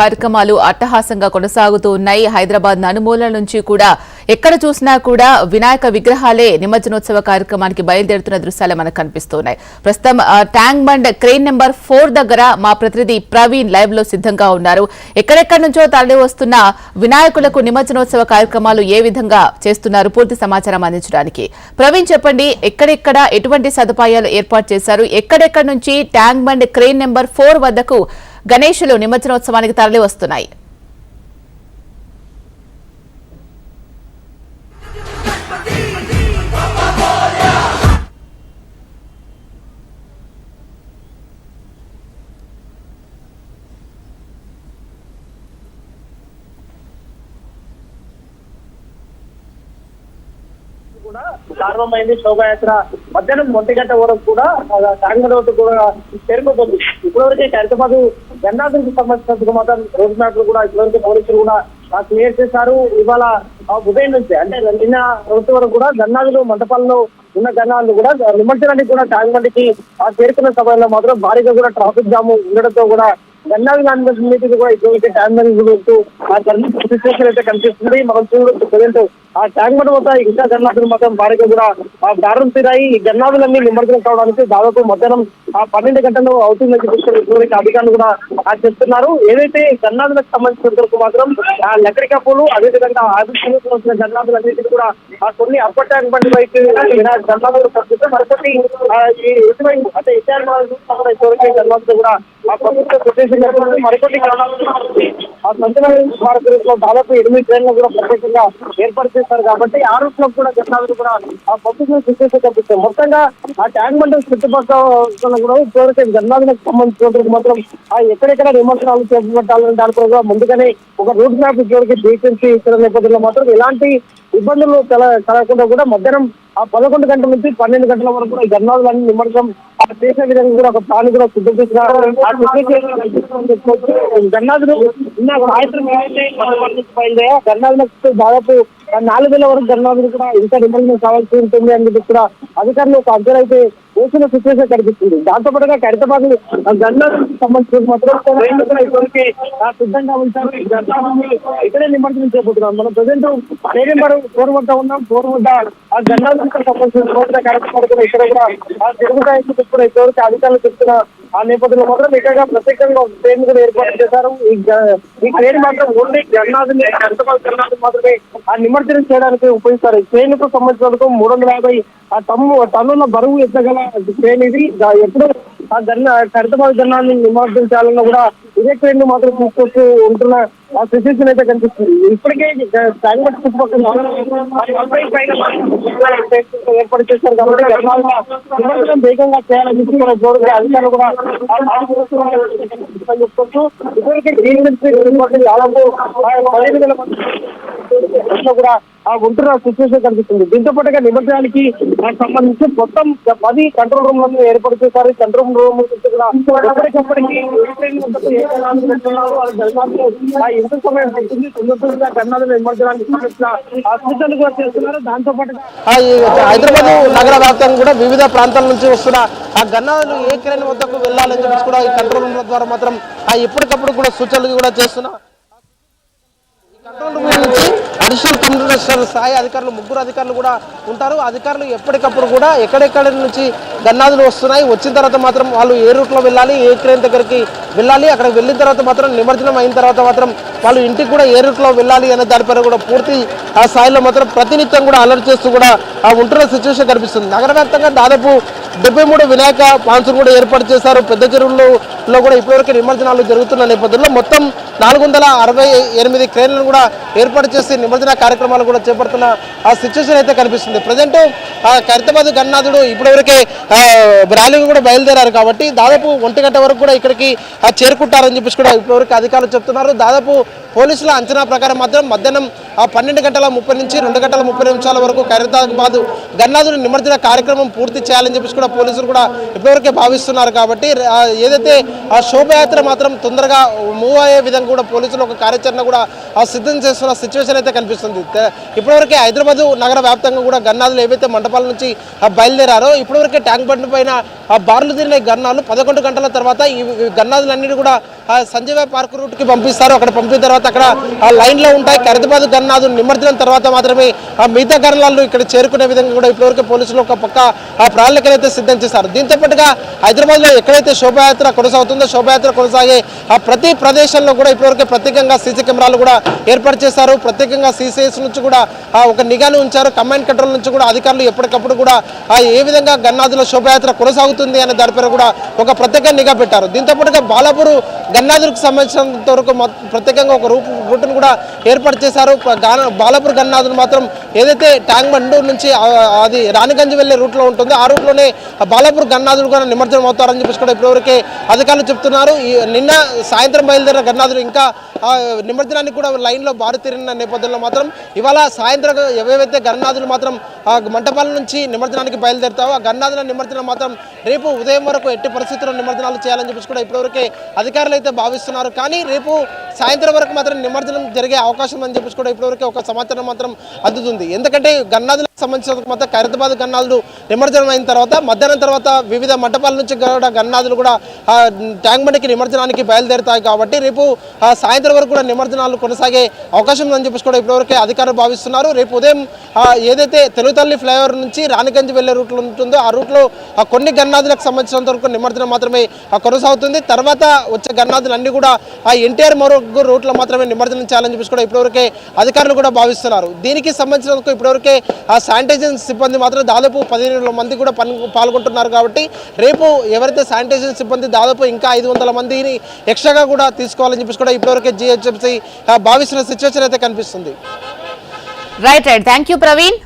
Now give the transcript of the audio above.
కార్యక్రమాలు అట్టహాసంగా కొనసాగుతూ ఉన్నాయి. హైదరాబాద్ నలుమూలల నుంచి కూడా ఎక్కడ చూసినా కూడా వినాయక విగ్రహాలే నిమజ్జనోత్సవ కార్యక్రమానికి బయలుదేరుతున్న దృశ్యాలు మనకు కనిపిస్తున్నాయి. ప్రస్తుతం Tank Bund crane number four దగ్గర మా ప్రతినిధి ప్రవీణ్ లైవ్లో సిద్ధంగా ఉన్నారు. ఎక్కడెక్కడి నుంచో తరలి వస్తున్న వినాయకులకు నిమజ్జనోత్సవ కార్యక్రమాలు ఏ విధంగా చేస్తున్నారు? పూర్తి సమాచారం అందించడానికి. ప్రవీణ్ చెప్పండి ఎక్కడెక్కడ ఎటువంటి సదుపాయాలు ఏర్పాటు చేశారు? ఎక్కడెక్కడి నుంచి Tank Bund crane number four వద్దకు గణేషులు నిమజ్జనోత్సవానికి తరలి వస్తున్నాయి. కూడా ప్రారంభమైంది శోభాయాత్ర. మధ్యాహ్నం ఒంటి గంట వరకు కూడా ట్యాంక్ రోడ్డు కూడా చేరుకోబోతుంది ఇప్పటివరకు హైదరాబాద్ జన్నాథులకు సంబంధించినందుకు మాత్రం రోడ్ మ్యాప్ కూడా ఇప్పటివరకు పోలీసులు కూడా ఆ, క్లియర్ చేశారు. ఇవాళ ఆ, ఉదయం నుంచి అంటే నిన్న రోజు వరకు కూడా గన్నాదులు మంటపాల్లో ఉన్న గన్నాలు కూడా నిమజ్జనానికి కూడా ట్యాంక్ బండికి ఆ చేరుకున్న సమయంలో మాత్రం భారీగా కూడా ట్రాఫిక్ జామ్ ఉండడంతో కూడా గన్నాలు కూడా ఇటువంటి ట్యాంక్ బండ్ ఆ జర్నల్ సిచ్యువేషన్ అయితే కనిపిస్తుంది. మనం చూడవచ్చు ప్రజెంట్ ఆ ట్యాంక్ బండ్ వద్ద ఇంకా గన్నాదులు మాత్రం భారీగా కూడా ఆ దారులు తీరాయి. ఈ గన్నాదులన్నీ నిమజ్జనం కావడానికి దాదాపు మధ్యాహ్నం ఆ పన్నెండు గంటలు అవుతుందని చెప్పేసి ఇప్పటివరకు అధికారులు కూడా ఆ చెప్తున్నారు ఏదైతే గన్నాదులకు సంబంధించిన మాత్రం ఆ లక్కడికా పూలు అదేవిధంగా ఆదిత్యంలో వచ్చిన అన్నింటినీ కూడా ఆ కొన్ని అప్పర్ ట్యాంక్ బండ్ వైపు గన్నాదులు పంపిస్తే మరొకటి అంటే ఇతర ఇప్పటివరకు కూడా ఆ ప్రభుత్వ ప్రదేశం మరికొన్ని కారణాలు ఆ సంచలన భారతదేశంలో దాదాపు ఎనిమిది ట్రైన్లు కూడా ప్రత్యేకంగా ఏర్పాటు చేస్తారు కాబట్టి ఆ రూట్లో కూడా గన్నాదులు కూడా ఆ పబ్లిక్ సిచ్యువేషన్ కనిపిస్తాయి మొత్తంగా ఆ ట్యాంక్ బండ్ చుట్టుపక్కల కూడా ఇప్పటివరకు గన్నాదులకు సంబంధించినందుకు మాత్రం ఆ ఎక్కడెక్కడ విమర్శనాలు చేపట్టాలని దాని కూడా ముందుగానే ఒక రూట్ మ్యాప్ ఇప్పటివరకు డీటెయిల్స్ ఇచ్చిన నేపథ్యంలో మాత్రం ఎలాంటి ఇబ్బందులు కల కలగకుండా కూడా మధ్యాహ్నం ఆ పదకొండు గంటల నుంచి పన్నెండు గంటల వరకు కూడా ఈ గన్నాదులన్నీ నిమజ్జనం చేసే విధంగా కూడా ఒక ప్లాన్ కూడా సిద్ధం చేసినారు. ఆ సిద్ధం సాయంత్రం బయలుదేరా గన్నాదులకు దాదాపు నాలుగు వేల వరకు ధర్నాదులు కూడా ఇంకా నిమజ్జనం కావాల్సి ఉంటుంది అని చెప్పి కూడా అధికారులు ఒక అంచనా అయితే సిచ్యువేషన్ కనిపిస్తుంది దాంతో పాటుగా ఖైరతాబాద్ గన్నాదులకు సంబంధించిన మాత్రం ట్రైన్లు సిద్ధంగా ఉంటారు ఇక్కడే నిమజ్జనం చేయబోతున్నాం. మనం ప్రజెంట్ స్టేడియం వరకు ఫోర్ వద్ద ఉన్నాం. ఫోర్ వద్ద ఆ గన్నాదులకు సంబంధించిన రోడ్ల కార్యక్రమాలు కూడా ఇక్కడ కూడా ఆ తిరుగుతాయి కూడా ఇప్పటివరకు అధికారులు చెప్తున్న ఆ నేపథ్యంలో మాత్రం ఇక్కడ ప్రత్యేకంగా ట్రైన్ కూడా ఏర్పాటు చేశారు. ఈ ట్రైన్ మాత్రం ఓన్లీ గన్నాదుని ఖైరతాబాద్ గన్నాదు మాత్రమే ఆ నిమజ్జనం చేయడానికి ఉపయోగిస్తారు. ట్రైన్కు సంబంధించినందుకు మూడు వందల యాభై ఆ టన్ను టన్నుల బరువు ఎత్తగల ట్రైన్ ఇది. ఎప్పుడు ఆ గన్న ఖైరతాబాద్ గన్నాన్ని నిమజ్జనం చేయాలన్నా కూడా ఇదే ట్రైన్ మాత్రం తీసుకొస్తూ ఉంటున్న ఆ సిచ్యువేషన్ అయితే కనిపిస్తుంది. ఇప్పటికే కాంగ్రెస్ చుట్టుపక్కల ఏర్పాటు చేశారు కాబట్టి గన్నాలను వేగంగా చేయాలని చెప్పి మన జోరుగా అధికారులు కూడా చెప్పుకోవచ్చు ఇప్పటికే గ్రీన్ మినిస్ట్రీ దాదాపు పదిహేను వేల మంది కూడా ఆ ఉంటున్న సిచ్యువేషన్ కనిపిస్తుంది. దీంతో పాటుగా నిమజ్జనానికి సంబంధించి మొత్తం పది కంట్రోల్ రూమ్లను ఏర్పాటు చేశారు. కంట్రోల్ రూమ్ ఎప్పటికప్పటికి ఎంత సమయం పడుతుంది? తొందరగా గన్నాలు నిమజ్జనానికి సంబంధించిన సూచనలు కూడా చేస్తున్నారు. దాంతో పాటు హైదరాబాద్ నగర వ్యాప్తంగా కూడా వివిధ ప్రాంతాల నుంచి వస్తున్న ఆ గన్నాలు ఏ క్రేన్ వద్దకు వెళ్ళాలని చెప్పేసి కూడా ఈ కంట్రోల్ రూమ్ ద్వారా మాత్రం ఆ ఎప్పటికప్పుడు కూడా సూచనలు కూడా చేస్తున్నా. ఈ కంట్రోల్ రూమ్ నుంచి అడిషనల్ కమిషనర్ స్థాయి అధికారులు ముగ్గురు అధికారులు కూడా ఉంటారు. అధికారులు ఎప్పటికప్పుడు కూడా ఎక్కడెక్కడ నుంచి గన్నాదులు వస్తున్నాయి వచ్చిన తర్వాత మాత్రం వాళ్ళు ఏ రూట్లో వెళ్ళాలి ఏ క్రేన్ దగ్గరికి వెళ్ళాలి అక్కడికి వెళ్ళిన తర్వాత మాత్రం నిమజ్జనం అయిన తర్వాత మాత్రం వాళ్ళు ఇంటికి కూడా ఏ రూట్లో వెళ్ళాలి అనే దానిపైన కూడా పూర్తి ఆ స్థాయిలో మాత్రం ప్రతినిత్యం కూడా అలర్ట్ చేస్తూ కూడా ఆ ఉంటున్న సిచ్యువేషన్ కనిపిస్తుంది. నగర వ్యాప్తంగా దాదాపు డెబ్బై మూడు వినాయక పాన్సులు కూడా ఏర్పాటు చేశారు. పెద్ద చెరువుల్లో కూడా ఇప్పటివరకు నిమజ్జనాలు జరుగుతున్న నేపథ్యంలో మొత్తం నాలుగు వందల అరవై ఎనిమిది క్రేన్లను కూడా ఏర్పాటు చేసి నిమజ్జన కార్యక్రమాలు కూడా చేపడుతున్న ఆ సిచ్యువేషన్ అయితే కనిపిస్తుంది. ప్రజెంట్ ఆ ఖైరతాబాద్ గన్నాథుడు ఇప్పటివరకే ర్యాలీకి కూడా బయలుదేరారు కాబట్టి దాదాపు ఒంటి గంట వరకు కూడా ఇక్కడికి ఆ, చేరుకుంటారని చెప్పేసి కూడా ఇప్పటివరకు అధికారులు చెప్తున్నారు. దాదాపు పోలీసుల అంచనా ప్రకారం మాత్రం మధ్యాహ్నం పన్నెండు గంటల ముప్పై నుంచి రెండు గంటల ముప్పై నిమిషాల వరకు ఖైరతాబాద్ గన్నాథుడు నిమజ్జన కార్యక్రమం పూర్తి చేయాలని చెప్పేసి కూడా పోలీసులు కూడా ఇప్పటివరకే భావిస్తున్నారు కాబట్టి ఏదైతే ఆ శోభయాత్ర మాత్రం తొందరగా మూవ్ అయ్యే విధంగా కూడా పోలీసులు ఒక కార్యాచరణ కూడా సిద్ధం చేస్తున్న సిచ్యువేషన్ అయితే కనిపిస్తుంది. ఇప్పటివరకే హైదరాబాద్ నగర వ్యాప్తంగా కూడా గన్నాదులు ఏవైతే మండపాల నుంచి ఆ బయలుదేరారో ఇప్పటివరకే ట్యాంక్ బండ్ పైన బార్లు తిరిగిన గన్నాలు పదకొండు గంటల తర్వాత ఈ గన్నాదులన్నిటి కూడా సంజీవ పార్క్ రూట్కి పంపిస్తారు. అక్కడ పంపిన తర్వాత అక్కడ ఆ ఉంటాయి. ఖరీదాబాద్ గన్నాదు నిమజ్జనం తర్వాత మాత్రమే ఆ మిగతా గన్నాలు ఇక్కడ చేరుకునే విధంగా కూడా ఇప్పటివరకు పోలీసులు ఒక పక్క ఆ ప్రణాళికలు సిద్ధం చేశారు. దీంతో పాటుగా హైదరాబాద్లో ఎక్కడైతే శోభాయాత్ర కొనసాగుతుందో శోభాయాత్ర కొనసాగే ఆ ప్రతి ప్రదేశంలో కూడా ఇప్పటివరకు ప్రత్యేకంగా సీసీ కెమెరాలు కూడా ఏర్పాటు చేశారు. ప్రత్యేకంగా సీసీఎస్ నుంచి కూడా ఒక నిఘాను ఉంచారు. కమాండ్ కంట్రోల్ నుంచి కూడా అధికారులు ఎప్పటికప్పుడు కూడా ఏ విధంగా గన్నాదుల శోభయాత్ర కొనసాగుతుంది అనే దానిపైన కూడా ఒక ప్రత్యేక నిఘా పెట్టారు. దీంతో పాటుగా బాలాపూర్ గన్నాదులకు సంబంధించినంత వరకు ప్రత్యేకంగా ఒక రూపు గుట్టును కూడా ఏర్పాటు చేశారు. గాన- బాలాపూర్ గన్నాదులు మాత్రం ఏదైతే ట్యాంక్ బండు నుంచి అది రాణిగంజ్ వెళ్ళే రూట్లో ఉంటుందో ఆ రూట్లోనే ఆ బాలాపూర్ కూడా నిమజ్జనం అవుతారని చెప్పేసి కూడా ఇప్పటివరకే అధికారులు చెప్తున్నారు. ఈ నిన్న సాయంత్రం బయలుదేరిన గన్నాదులు ఇంకా నిమజ్జనానికి కూడా లైన్లో బారు తీరిన నేపథ్యంలో మాత్రం ఇవాళ సాయంత్రం ఏవేవైతే గన్నాథులు మాత్రం ఆ మంటపాల నుంచి నిమజ్జనానికి బయలుదేరుతావో ఆ గన్నాథుల నిమజ్జనం మాత్రం రేపు ఉదయం వరకు ఎట్టి పరిస్థితుల్లో నిమజ్జనాలు చేయాలని చెప్పేసి కూడా ఇప్పటివరకే అధికారులు అయితే భావిస్తున్నారు. కానీ రేపు సాయంత్రం వరకు మాత్రం నిమజ్జనం జరిగే అవకాశం అని చెప్పేసి కూడా ఇప్పటివరకు ఒక సమాచారం మాత్రం అందుతుంది. ఎందుకంటే గన్నాదులకు సంబంధించిన మొత్తం ఖైరతాబాద్ గన్నాదులు నిమజ్జనం అయిన తర్వాత మధ్యాహ్నం తర్వాత వివిధ మండపాల నుంచి కూడా గన్నాదులు కూడా ట్యాంక్ బండికి నిమజ్జనానికి బయలుదేరుతాయి కాబట్టి రేపు సాయంత్రం వరకు కూడా నిమజ్జనాలు కొనసాగే అవకాశం ఉందని చెప్పేసి కూడా ఇప్పటివరకే అధికారులు భావిస్తున్నారు. రేపు ఉదయం ఏదైతే తెలుగుతల్లి ఫ్లైఓవర్ నుంచి రాణిగంజ్ వెళ్ళే రూట్లో ఉంటుందో ఆ రూట్లో కొన్ని గన్నాదులకు సంబంధించినంత వరకు నిమజ్జనం మాత్రమే కొనసాగుతుంది. తర్వాత వచ్చే గన్నాదులన్నీ కూడా ఆ ఎన్టీఆర్ మరొక రూట్లో మాత్రమే నిమజ్జనం చేయాలని చెప్పేసి కూడా ఇప్పటివరకే అధికారులు కూడా భావిస్తున్నారు. దీనికి సంబంధించిన వరకు ఇప్పటివరకే శానిటైజేషన్ సిబ్బంది మాత్రం దాదాపు పదిహేను మంది కూడా పాల్గొంటున్నారు కాబట్టి రేపు ఎవరైతే శానిటైజేషన్ సిబ్బంది దాదాపు ఇంకా ఐదు వందల మందిని ఎక్స్ట్రాగా కూడా తీసుకోవాలని చెప్పేసి కూడా ఇప్పటివరకే జిహెచ్ఎంసీ భావిస్తున్న సిచ్యువేషన్ అయితే కనిపిస్తుంది. Right right thank you Praveen